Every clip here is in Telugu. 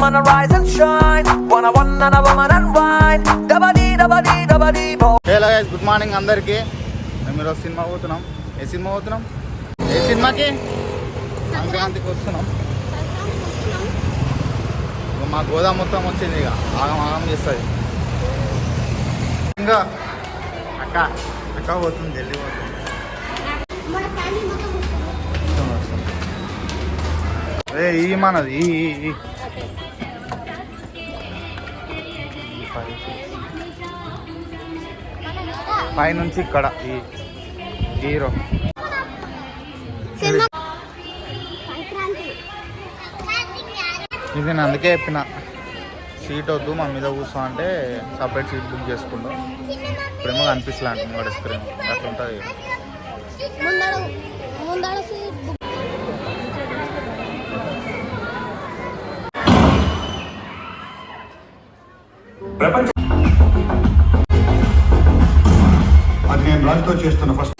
wanna rise and shine. Wanna one and a woman and wine. Dabba dee, dabba dee, dabba dee, bo. Hello guys good morning అందరికి. మేము ఈరోజు సినిమా పోతున్నాం. ఏ సినిమా పోతున్నాం? ఏ సినిమాకి? సంక్రాంతికి వస్తున్నాం. మా గోదా మొత్తం వచ్చింది ఇక ఆగం ఆగం చేస్తుంది. ఇంకా అక్క అక్క పోతుంది ఢిల్లీ పోతుంది. మన ఏ ఈ మనది ఈ. పై- పైనుంచి ఇక్కడ ఈ సంక్రాంతి ఇది నేను అందుకే చెప్పిన. సీట్ వద్దు మా మీద కూర్చో అంటే సపరేట్ సీట్ బుక్ చేసుకుంటాం ఇప్పుడేమో కనిపిస్తలే అంటుంది కూడా స్క్రీన్ అట్లా ఉంటుంది. బుక్ అది నేను రాజుతో చేస్తున్న ఫస్ట్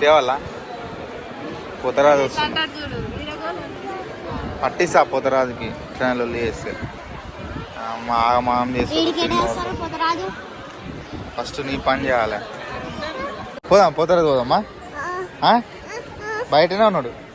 తేవాలా పోతరాజు పట్టిస్తా పోతరాజుకి ట్రైన్లో మా ఆగమాగం వీడికి చేస్తే వేస్తారు పోతరాజు? ఫస్ట్ నీ పని చేయాలి. పోదాం పోతరాజు పోదామా? బయటనే ఉన్నాడు.